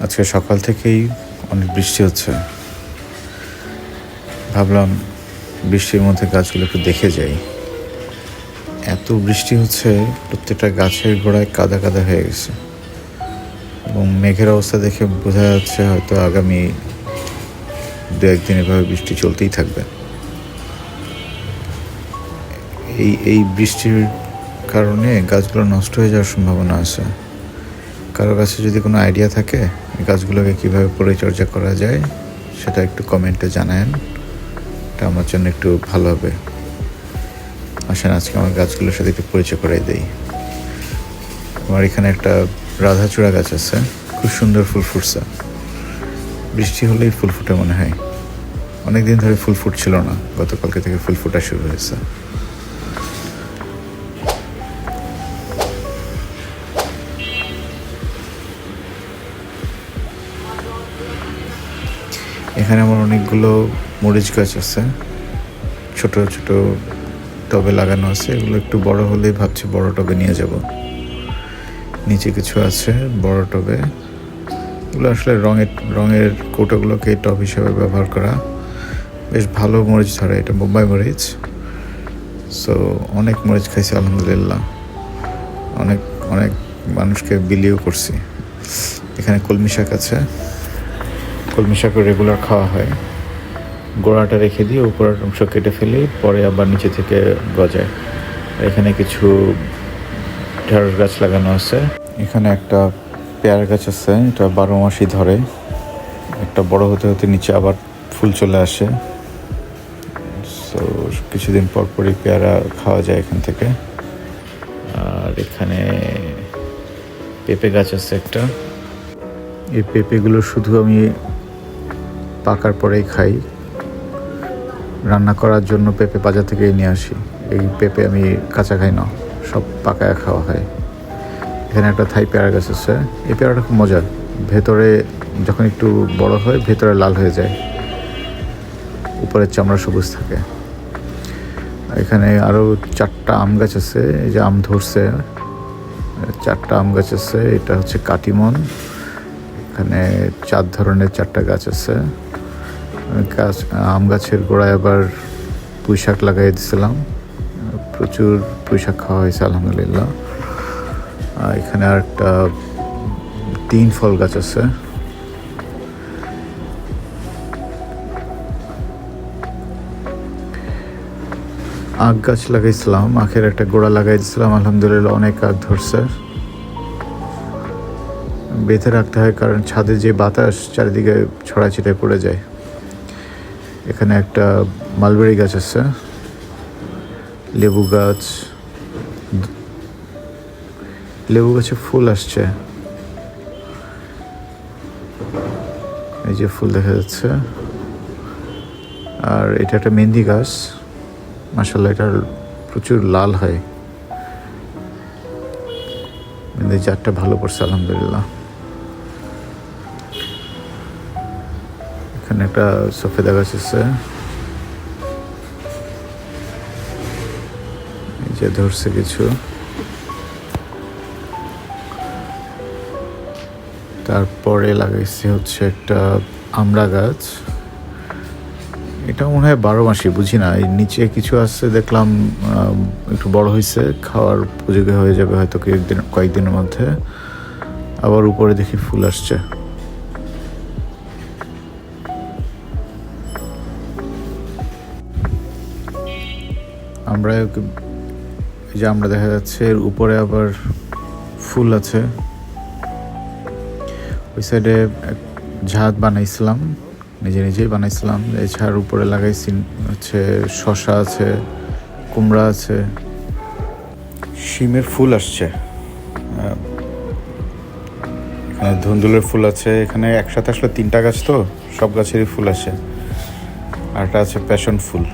আজকে সকাল থেকেই অনেক বৃষ্টি হচ্ছে। ভাবলাম বৃষ্টির মধ্যে গাছগুলো একটু দেখে যাই। এত বৃষ্টি হচ্ছে, প্রত্যেকটা গাছের গোড়ায় কাদা কাদা হয়ে গেছে। এবং মেঘের অবস্থা দেখে বোঝা যাচ্ছে হয়তো আগামী দু একদিন এভাবে বৃষ্টি চলতেই থাকবে। এই এই বৃষ্টির কারণে গাছগুলো নষ্ট হয়ে যাওয়ার সম্ভাবনা আছে। কারও কাছে যদি কোনো আইডিয়া থাকে, এই গাছগুলোকে কীভাবে পরিচর্যা করা যায়, সেটা একটু কমেন্টে জানায়েন। এটা আমার জন্য একটু ভালো হবে। আসেন, আজকে আমার গাছগুলোর সাথে একটু পরিচয় করাই দেই। আমার এখানে একটা রাধাচূড়া গাছ আছে, খুব সুন্দর ফুল ফুটছে। বৃষ্টি হলেই ফুল ফুটে মনে হয়। অনেক দিন ধরে ফুল ফুটছিল না, গতকালকে থেকে ফুল ফোটা শুরু হয়েছে। এখানে আমার অনেকগুলো মরিচ গাছ আছে। ছোট ছোট টবে লাগানো আছে। এগুলো একটু বড় হলেই ভাবছি বড় টবে নিয়ে যাব। নিচে কিছু আছে বড় টবে। এগুলো আসলে রঙের রঙের কৌটোগুলোকে টব হিসেবে ব্যবহার করা। বেশ ভালো মরিচ ধরে, এটা মুম্বাই মরিচ। সো অনেক মরিচ খাইছি, আলহামদুলিল্লাহ। অনেক অনেক মানুষকে বিলিও করছি। এখানে কলমি শাক আছে। কলমি শাকও রেগুলার খাওয়া হয়। গোড়াটা রেখে দিয়ে উপরের অংশ কেটে ফেলি, পরে আবার নিচে থেকে গজায়। এখানে কিছু ঢেঁড়স গাছ লাগানো আছে। এখানে একটা পেয়ারা গাছ আছে, এটা বারো মাসই ধরে। একটা বড় হতে হতে নিচে আবার ফুল চলে আসে। সো কিছুদিন পর পরই পেয়ারা খাওয়া যায় এখান থেকে। আর এখানে পেঁপে গাছ আছে একটা। এই পেঁপেগুলো শুধু আমি পাকার পরেই খাই। রান্না করার জন্য পেঁপে বাজার থেকেই নিয়ে আসি। এই পেঁপে আমি কাঁচা খাই না, সব পাকায় খাওয়া হয়। এখানে একটা থাই পেয়ারা গাছ আছে, এই পেয়ারাটা খুব মজার। ভেতরে যখন একটু বড় হয়, ভেতরে লাল হয়ে যায়। উপরের চামড়া সবুজ থাকে। এখানে আরও চারটা আম গাছ আছে, এই যে আম ধরছে। চারটা আম গাছ আছে, এটা হচ্ছে কাটিমন। এখানে চার ধরনের চারটা গাছ আছে। গাছ আম গাছের গোড়ায় আবার পুঁই শাক লাগাই দিয়েছিলাম প্রচুর পুঁই শাক খাওয়া হয়েছে, আলহামদুলিল্লাহ। এখানে আর একটা তিন ফল গাছ আছে। আখ গাছ লাগাইছিলাম, আখের একটা গোড়া লাগাই দিয়েছিলাম আলহামদুলিল্লাহ অনেক আখ ধরছে। বেঁধে রাখতে হয়, কারণ ছাদে যে বাতাস চারিদিকে ছড়া ছিটায় পড়ে যায়। এখানে একটা মালবেরি গাছ আছে, লেবু গাছ, লেবু গাছে ফুল আসছে। এই যে ফুল দেখা যাচ্ছে। আর এটা একটা মেহেন্দি গাছ। মাসাল্লাহ এটার প্রচুর লাল হয়। মেহেন্দি চারটা ভালো পড়ছে, আলহামদুলিল্লাহ। এখানে একটা সফেদা গাছ আছে যে ধরছে কিছু। তারপরে লাগাইছি হচ্ছে একটা আমড়া গাছ। এটা মনে হয় বারো মাসই, বুঝি না। এই নিচে কিছু আছে, দেখলাম একটু বড় হয়েছে খাওয়ার উপযোগী হয়ে যাবে হয়তো কয়েকদিন কয়েকদিনের মধ্যে। আবার উপরে দেখি ফুল আসছে। আমরা যে আমরা দেখা যাচ্ছে, এর উপরে আবার ফুল আছে। ওই সাইডে এক ঝাদ বানাইছিলাম, নিজে নিজেই বানাইছিলাম। ঝাড় উপরে লাগাইছি হচ্ছে শশা আছে, কুমড়া আছে। শিমের ফুল আসছে। এখানে ধুন্দুলের ফুল আছে। এখানে একসাথে আসলে তিনটা গাছ তো, সব গাছেরই ফুল আসে। একটা আছে প্যাশন ফুল।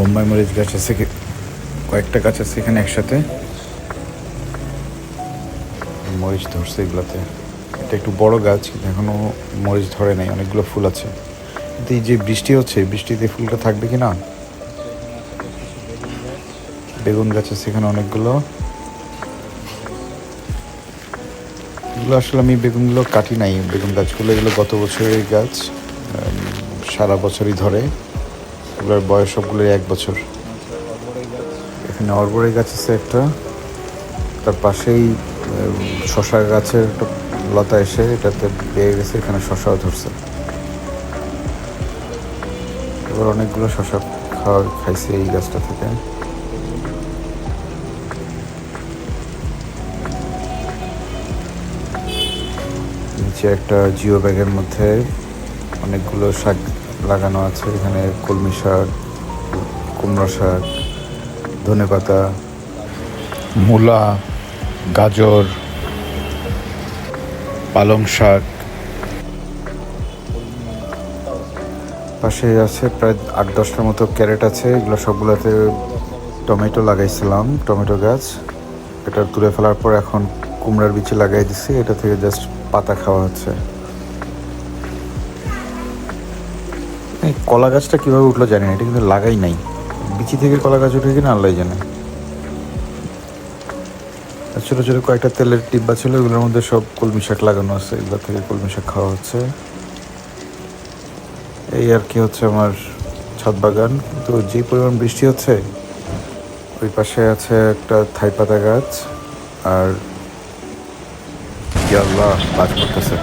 বোম্বাই মরিচ গাছ আছে কয়েকটা গাছ আছে এখানে একসাথে। মরিচ ধরছে এগুলোতে। এটা একটু বড় গাছ, কিন্তু এখনও মরিচ ধরে নাই, অনেকগুলো ফুল আছে। কিন্তু এই যে বৃষ্টি হচ্ছে, বৃষ্টিতে ফুলটা থাকবে কি না? বেগুন গাছ আছে এখানে অনেকগুলো। এগুলো আসলে আমি বেগুনগুলো কাটি নাই, বেগুন গাছগুলো, এগুলো গত বছরের গাছ সারা বছরই ধরে। এগুলোর বয়স সবগুলোর এক বছর। এখানে অরবরে গাছ আছে একটা। তার পাশেই শশা গাছের একটা লতা এসে এটাতে পেয়ে গেছে, এখানে শশাও ধরছে। এবার অনেকগুলো শশা খাওয়া, খাইছে এই গাছটা থেকে। নিচে একটা জিও ব্যাগের মধ্যে অনেকগুলো শাক লাগানো আছে। এখানে কলমি শাক, কুমড়ো শাক ধনেপাতা মূলা, গাজর, পালং শাক। পাশে আছে প্রায় আট দশটার মতো ক্যারেট আছে। এগুলো সবগুলোতে টমেটো লাগাইছিলাম, টমেটো গাছ। এটা তুলে ফেলার পর এখন কুমড়ার বিচি লাগাই দিছি। এটা থেকে জাস্ট পাতা খাওয়া হচ্ছে। এই কলা গাছটা কীভাবে উঠল জানি না, এটা কিন্তু লাগাই নাই। বিচি থেকে কলা গাছ উঠে কিনা আল্লাহ জানে। ছোটো ছোটো কয়েকটা তেলের টিব্বা ছিল এগুলোর মধ্যে সব কলমি শাক লাগানো আছে, এগুলো থেকে কলমি শাক খাওয়া হচ্ছে। এই আর কি হচ্ছে আমার ছাদ বাগান তো যে পরিমাণ বৃষ্টি হচ্ছে, ওই পাশে আছে একটা থাই পাতা গাছ, আর কি আল্লাহ কাজ করতেছে।